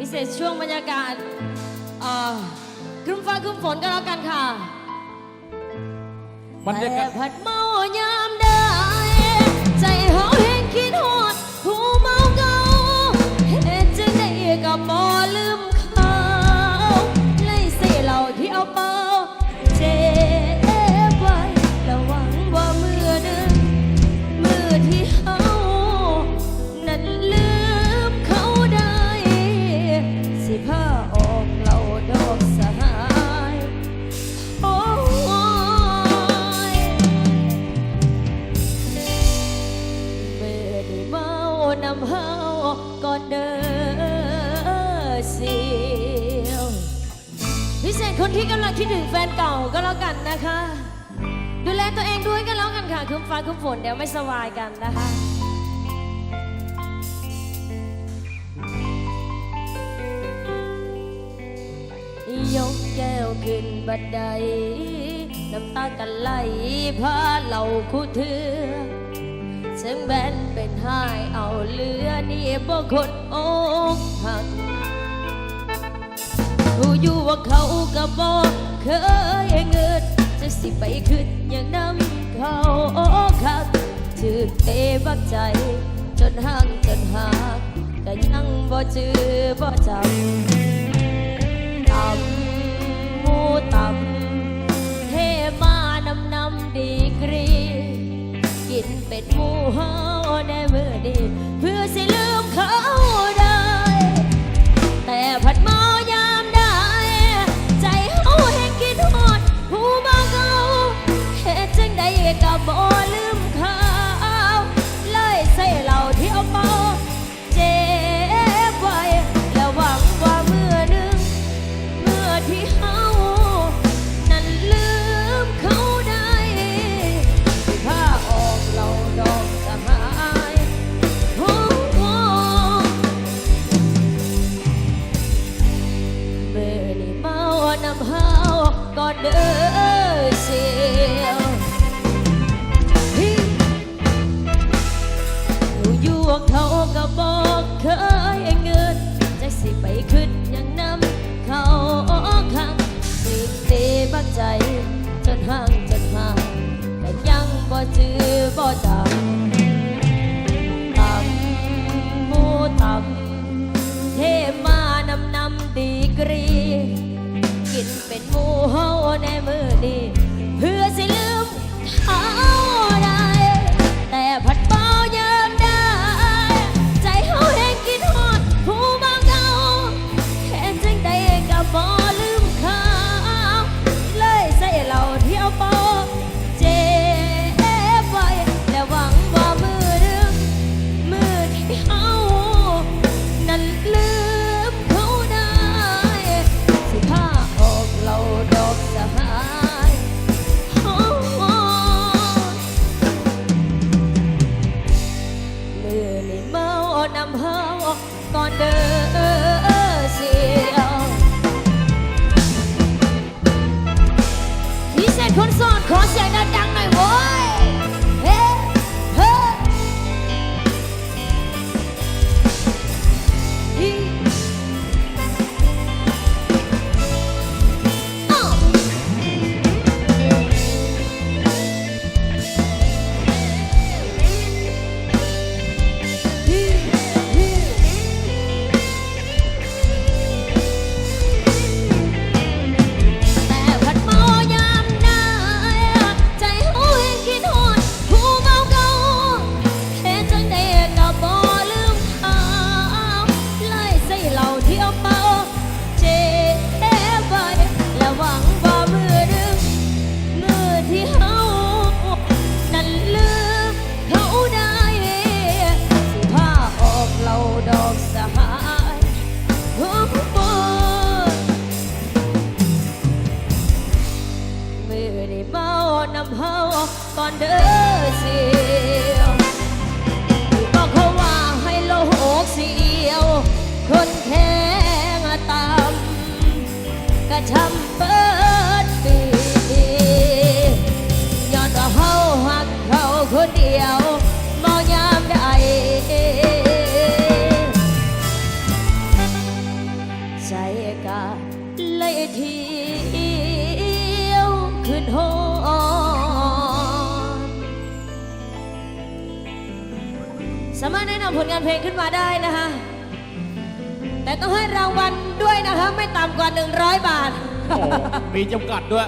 พิเศษช่วงบรรยากาศเอ่อครึ้มฟ้าครึ้มฝนก็แล้วกันค่ะบรรยากาศแต่ผัดเมายามได้ใจเฮาเห็นคิดฮ คนที่กำลังคิดถึงแฟนเก่าก็แล้วกันนะคะ ดูแลตัวเองด้วยก็แล้วกันค่ะคืมฟ้าคืมฝนเดี๋ยวไม่สบายกันนะคะยกแก้วขึ้นบัดใดน้ำตากันไหลพาเหล่าคู่เถือเสียงแบนเป็นหายเอาเหลือนี่บ่คนอกหัก รู้อยู่ว่าเขาก็บอกเคยเงินจะสิไปขึ้นอย่างน้ำเขาคักถือเตบักใจ จนห่างจนหักก็ยังบ่จือบ่จำต่ำหมูต่ำเทมานำนำดีกรี กินเป็ดหมูเฮาในมือดี เพื่อสิลืมเขา ใจจนห่างจนห่างแต่ยังบ่จือบ่จำต่ำหมูต่ำเทมานำนำดีกรี กินเป็นหมูเฮาในมือนี้ นำเฮาก่อนเด้อเสียวพิเศษคนสอนขอเสียงดัง อนเด้อเสียวที่บอกเขาว่าให้โลหกเสียว คนแข็งตามกระชำเปิดปีย้อนว่าเฮาหักเขาคนเดียวเมายามได้ใดกาเลยเที่ยวขึ้ สามารถแนะนำผลงานเพลงขึ้นมาได้นะคะ แต่ต้องให้รางวัลด้วยนะคะ ไม่ต่ำกว่า 100 บาท โอ้มีจำกัดด้วย